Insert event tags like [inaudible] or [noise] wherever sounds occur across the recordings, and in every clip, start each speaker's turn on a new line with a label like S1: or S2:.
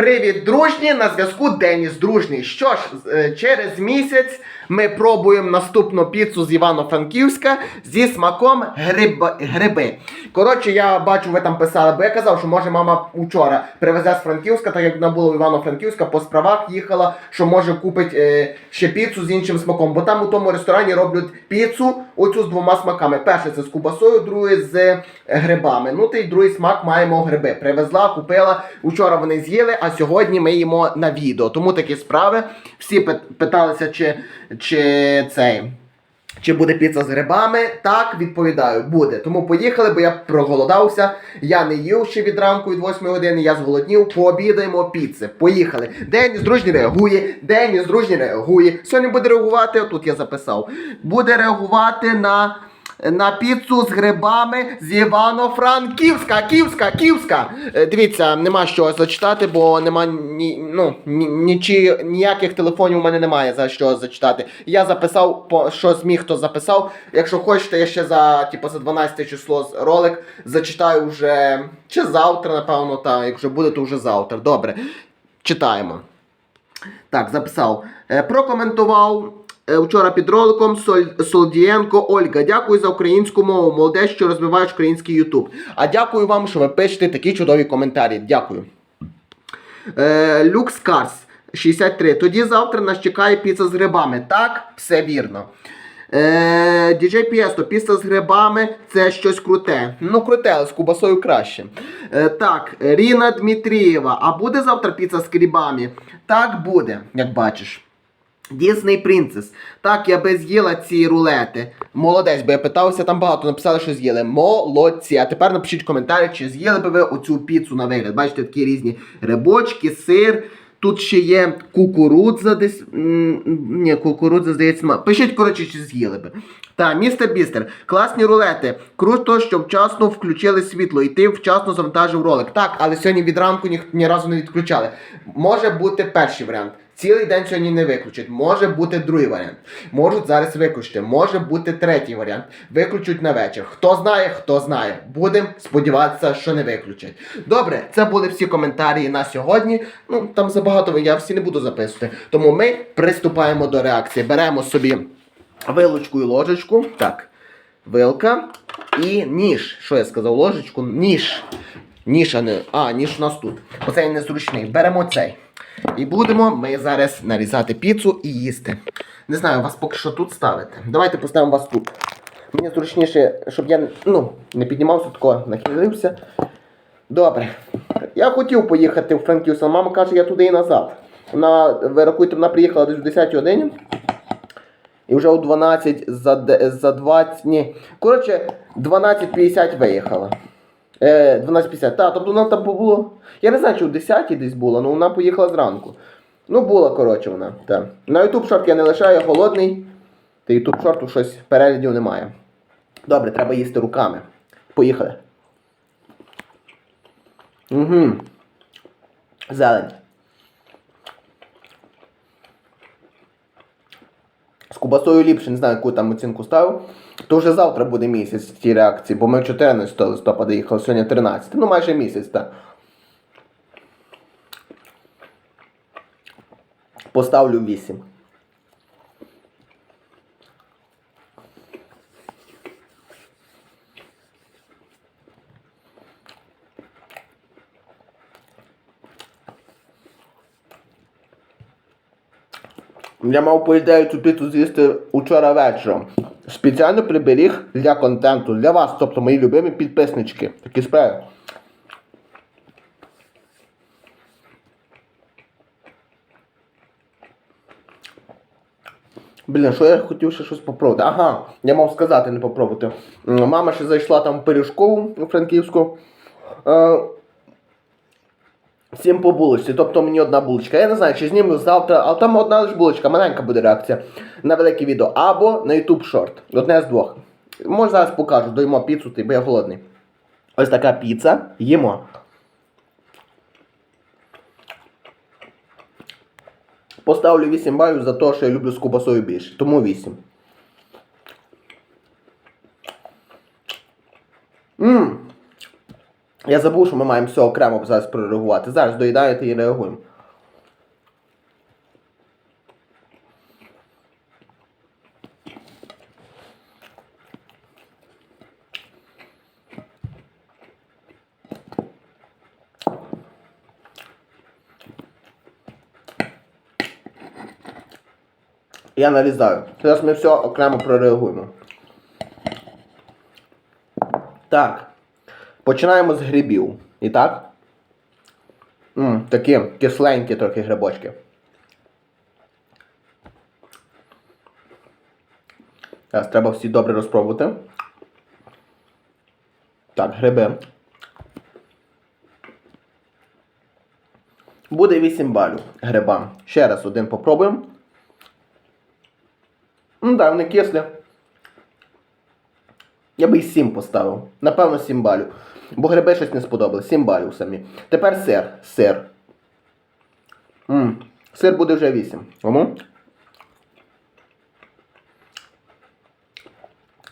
S1: Привіт, дружні! На зв'язку Деніс Дружній. Що ж, е, через місяць ми пробуємо наступну піцу з Івано-Франківська зі смаком гриб... гриби. Коротше, я бачу, ви там писали, бо я казав, що може мама вчора привезе з Франківська, так як вона була в Івано-Франківська, по справах їхала, що може купить е, ще піцу з іншим смаком. Бо там у тому ресторані роблять піцу оцю з двома смаками. Перше це з кубасою, друге з грибами. Ну, та й другий смак маємо гриби. Привезла, купила. Учора вони з'їли, а сьогодні ми їмо на відео. Тому такі справи. Всі питалися, чи, чи цей. Чи буде піца з грибами? Так, відповідаю, буде. Тому поїхали, бо я проголодався. Я не їв ще від ранку від 8 години, я зголоднів. Пообідаємо піци. Поїхали. Деніс дружній реагує, Деніс дружній реагує. Сьогодні буде реагувати, отут я записав. Буде реагувати на. На піцу з грибами з Івано-Франківська, Київська, Київська. Е, Дивіться, нема що зачитати, бо нема ні, ну, ні, нічі, ніяких телефонів у мене немає за що зачитати. Я записав, по, що зміг, то записав. Якщо хочете, я ще за, типу, за 12 число ролик зачитаю вже чи завтра, напевно, та, якщо буде, то вже завтра. Добре. Читаємо. Так, записав. Е, прокоментував вчора під роликом Солдієнко Ольга. Дякую за українську мову. Молодець, що розвиваєш український Ютуб. А дякую вам, що ви пишете такі чудові коментарі. Дякую. Е, Люкс Карс 63. Тоді завтра нас чекає піца з грибами. Так, все вірно. Е, Діджей Піесто, піца з грибами це щось круте. Ну, круте, але з кубасою краще. Е, так, Ріна Дмитрієва. А буде завтра піца з грибами? Так, буде, як бачиш. Дісней Принцес. Так, я би з'їла ці рулети. Молодець, бо я питався, там багато написали, що з'їли. Молодці. А тепер напишіть коментарі, чи з'їли би ви оцю піцу на вигляд. Бачите, такі різні рибочки, сир. Тут ще є кукурудза десь. Ні, кукурудза, здається, ма- Пишіть, коротше, чи з'їли би. Та, містер Бістер, класні рулети. Круто, що вчасно включили світло, і ти вчасно завантажив ролик. Так, але сьогодні від ранку ні, ні разу не відключали. Може бути перший варіант. Цілий день сьогодні не виключать. Може бути другий варіант. Можуть зараз виключити. Може бути третій варіант. Виключуть на вечір. Хто знає, хто знає. Будемо сподіватися, що не виключать. Добре, це були всі коментарі на сьогодні. Ну там забагато я всі не буду записувати. Тому ми приступаємо до реакції. Беремо собі вилочку і ложечку. Так. Вилка і ніж. Що я сказав? Ложечку? Ніж. Ніж, а не. А, ніж у нас тут. Оцей незручний. Беремо цей. І будемо ми зараз нарізати піцу і їсти. Не знаю, вас поки що тут ставити. Давайте поставимо вас тут. Мені зручніше, щоб я ну, не піднімався тако, нахилився. Добре. Я хотів поїхати в Франківськ, але мама каже, я туди і назад. Вона, ви рахуйте, вона приїхала десь о 10 годині. І вже о 12 за, за 20. Ні. Коротше, 12.50 виїхала. Е, 12.50. Так, тобто вона там було. Я не знаю, чи о 10 десь була, але вона поїхала зранку. Ну, була, коротше, вона. Так. На YouTube шорт я не лишаю, я голодний. Та YouTube шорту щось переглядів немає. Добре, треба їсти руками. Поїхали. Угу. Зелень. З кубасою ліпше, не знаю, яку там оцінку ставив. То вже завтра буде місяць ті реакції, бо ми 14 листопада їхали, сьогодні 13. Ну майже місяць, так. Поставлю 8. Я мав по ідеї цю піцу з'їсти учора вечором. Спеціально приберіг для контенту, для вас, тобто мої любимі підписнички. Такі справи. Блін, що я хотів ще щось попробувати? Ага, я мав сказати, не попробувати. Мама ще зайшла там в пиріжкову Франківську. Всім по булочці, тобто мені одна булочка. Я не знаю, чи зніму завтра, але там одна лише булочка, маленька буде реакція на велике відео. Або на YouTube шорт. Одне з двох. Може зараз покажу, доїмо піцу, бо я голодний. Ось така піца. Їмо. Поставлю 8 балів за те, що я люблю з кубасою більше. Тому 8. Я забув, що ми маємо все окремо зараз прореагувати. Зараз доїдаєте і реагуємо. Я нарізаю. Зараз ми все окремо прореагуємо. Так. Починаємо з грибів. І так? М, такі кисленькі трохи грибочки. Зараз треба всі добре розпробувати. Так, гриби. Буде 8 балів грибам. Ще раз один попробуємо. Ну так, вони кислі. Я би і 7 поставив. Напевно, 7 балів. Бо гриби щось не сподобалось. 7 балів самі. Тепер сир. Сир. м Сир буде вже 8. Кому?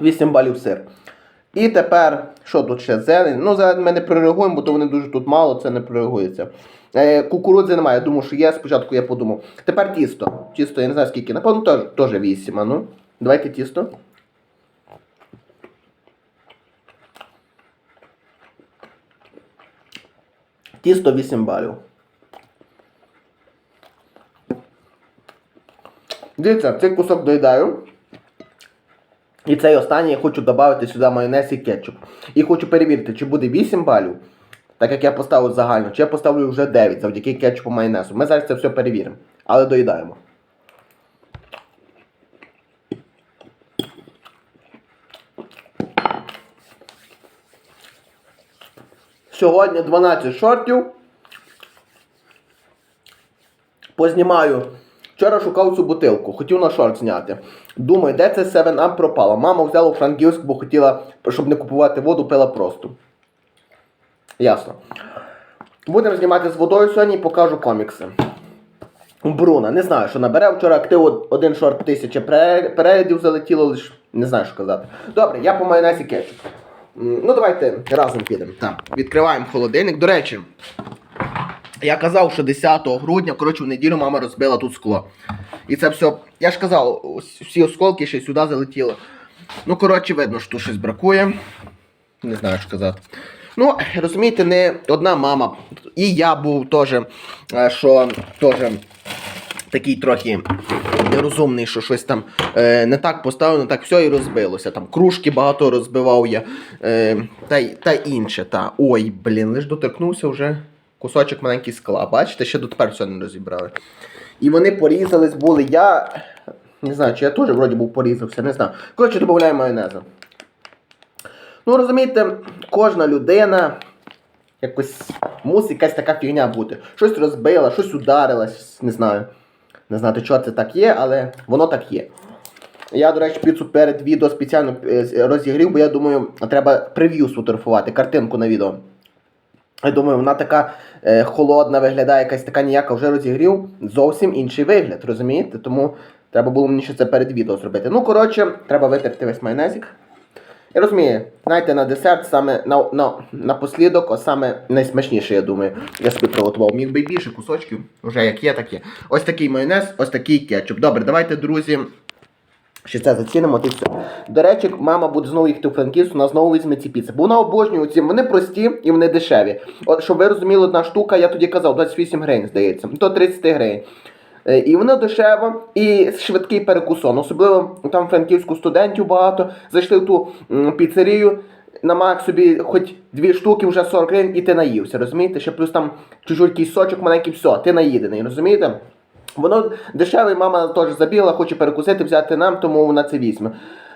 S1: 8 балів сир. І тепер, що тут ще? Зелень. Ну, зелень ми не прореагуємо, бо то вони дуже тут мало, це не прореагується. Е, кукурудзи немає, я думаю, що є. Спочатку я подумав. Тепер тісто. Тісто, я не знаю скільки. Напевно, теж 8. А ну. Давайте тісто. Тісто 8 балів. Дивіться, цей кусок доїдаю. І цей останній я хочу додати сюди майонез і кетчуп. І хочу перевірити, чи буде 8 балів, так як я поставив загально, чи я поставлю вже 9 завдяки кетчупу майонезу. Ми зараз це все перевіримо. Але доїдаємо. Сьогодні 12 шортів. Познімаю. Вчора шукав цю бутилку, хотів на шорт зняти. Думаю, де це 7 Up пропала. Мама взяла у Франківськ, бо хотіла, щоб не купувати воду, пила просто. Ясно. Будемо знімати з водою сьогодні і покажу комікси. Бруна, не знаю, що набере. Вчора актив один шорт тисяча пере- переглядів залетіло, лиш не знаю, що казати. Добре, я по майонезі кетчуп. Ну давайте разом підемо. Так, відкриваємо холодильник. До речі, я казав, що 10 грудня, коротше, в неділю мама розбила тут скло. І це все. Я ж казав, всі осколки ще сюди залетіли. Ну, коротше, видно, що тут щось бракує. Не знаю, що казати. Ну, розумієте, не одна мама. І я був теж, е, що теж такий трохи нерозумний, що щось там е, не так поставив, не так все і розбилося. Там кружки багато розбивав я. Е, та, та інше. Та. Ой, блін, лиш доторкнувся вже кусочок маленький скла. Бачите, ще дотепер все не розібрали. І вони порізались були. Я не знаю, чи я теж вроді був порізався, не знаю. Коротше, додаємо майонезу. Ну, розумієте, кожна людина якось мусить якась така фігня бути. Щось розбила, щось ударилась, не знаю. Не знаю, чого це так є, але воно так є. Я, до речі, піцу перед відео спеціально е, розігрів, бо я думаю, треба прев'ю сфотографувати, картинку на відео. Я думаю, вона така е, холодна виглядає, якась така ніяка вже розігрів. Зовсім інший вигляд, розумієте? Тому треба було мені ще це перед відео зробити. Ну, коротше, треба витерти весь майонезик. Розумію, знаєте, на десерт саме на, на, напослідок, а саме найсмачніше, я думаю. Я собі приготував. Міг би більше кусочків, вже як є, так є. Ось такий майонез, ось такий кетчуп. Добре, давайте, друзі. Ще це зацінимо, ти все. До речі, мама буде знову їхати у Франківську, вона знову візьме ці піци. Бо вона обожнює ці, вони прості і вони дешеві. От, щоб ви розуміли, одна штука, я тоді казав, 28 гривень, здається, то 30 гривень. Е, І воно дешево і швидкий перекусон. Особливо там франківську студентів багато. Зайшли в ту піцерію, намаг собі хоч дві штуки, вже 40 гривень, і ти наївся, розумієте? Ще плюс там чужий якийсь сочок маленький, все, ти наїдений, розумієте? Воно дешеве, мама теж забігла, хоче перекусити, взяти нам, тому вона це візьме.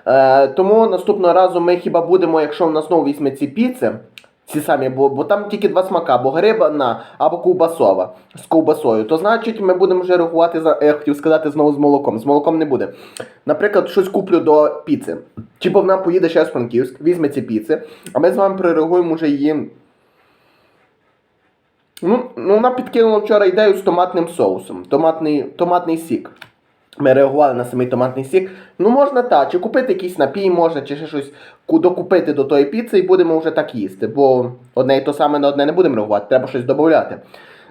S1: Е, тому наступного разу ми хіба будемо, якщо вона знову візьме ці піци, ці самі, бо, бо там тільки два смака, або грибна, або ковбасова з ковбасою, то значить ми будемо вже реагувати за, я хотів сказати, знову з молоком. З молоком не буде. Наприклад, щось куплю до піци. Чи бо вона поїде ще з Франківськ, візьме ці піци, а ми з вами прореагуємо вже її. Ну, ну, вона підкинула вчора ідею з томатним соусом. Томатний, томатний сік. Ми реагували на самий томатний сік. Ну, можна так, чи купити якийсь напій, можна, чи ще щось докупити до тої піци і будемо вже так їсти. Бо одне і то саме на одне не будемо реагувати, треба щось додати,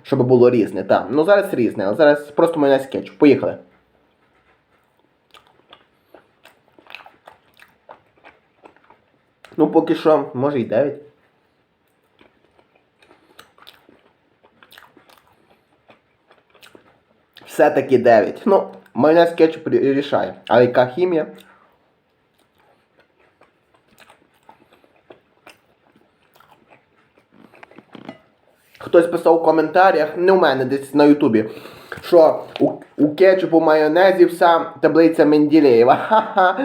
S1: щоб було різне. Так, ну зараз різне, але зараз просто майонез кетчуп. Поїхали. Ну, поки що, може і 9. Все-таки 9. Ну, майонез кетчуп рішає. А яка хімія? Хтось писав у коментарях, не у мене десь на Ютубі, що у, у кетчупу майонезі вся таблиця Менделєєва. [laughs] Ха-ха.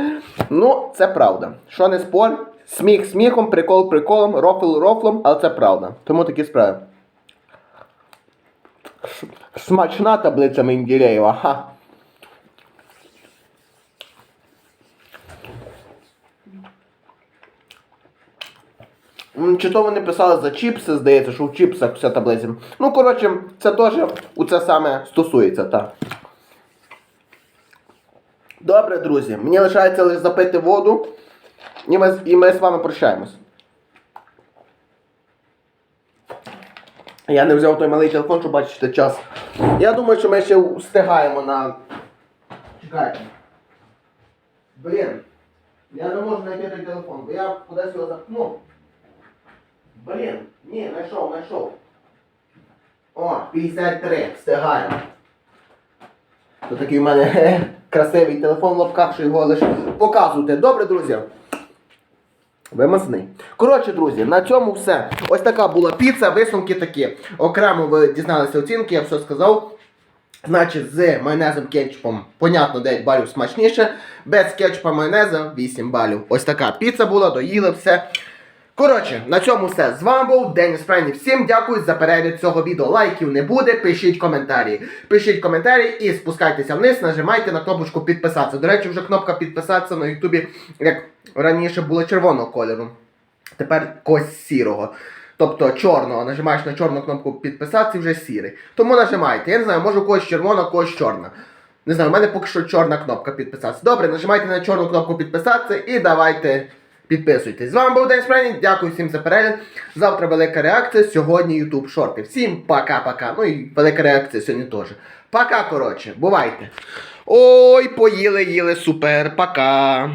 S1: Ну, це правда. Що не спор, сміх сміхом, прикол приколом, рофл рофлом, але це правда. Тому такі справи. Смачна таблиця Менделєєва. Ха. М, Чи то вони писали за чіпси, здається, що в чіпсах вся таблиця. Ну, коротше, це теж у це саме стосується, так. Добре, друзі, мені лишається лише запити воду, і ми, і ми з вами прощаємось. Я не взяв той малий телефон, щоб бачити час. Я думаю, що ми ще встигаємо на. Чекайте. Блін. Я не можу знайти той телефон, бо я кудись його запхнув. Блін, ні, знайшов, знайшов. О, 53, встигаємо. То такий в мене хе, красивий телефон в лапках, що його лише показувати. Добре, друзі. Вимазний. Коротше, друзі, на цьому все. Ось така була піца, висновки такі. Окремо ви дізналися оцінки, я все сказав. Значить, з майонезом кетчупом, понятно, 9 балів смачніше. Без кетчупа майонеза 8 балів. Ось така піца була, доїли все. Коротше, на цьому все. З вами був Деніс Френі. Всім дякую за перегляд цього відео. Лайків не буде, пишіть коментарі. Пишіть коментарі і спускайтеся вниз, нажимайте на кнопочку підписатися. До речі, вже кнопка підписатися на Ютубі, як раніше було червоного кольору. Тепер когось сірого. Тобто чорного. Нажимаєш на чорну кнопку підписатися і вже сірий. Тому нажимайте. Я не знаю, може у когось червона, у когось чорна. Не знаю, у мене поки що чорна кнопка підписатися. Добре, нажимайте на чорну кнопку підписатися і давайте підписуйтесь. З вами був День Спрейнінг. Дякую всім за перегляд. Завтра велика реакція. Сьогодні YouTube шорти. Всім пока-пока. Ну і велика реакція сьогодні теж. Пока, коротше, бувайте. Ой, поїли, їли, супер, пока.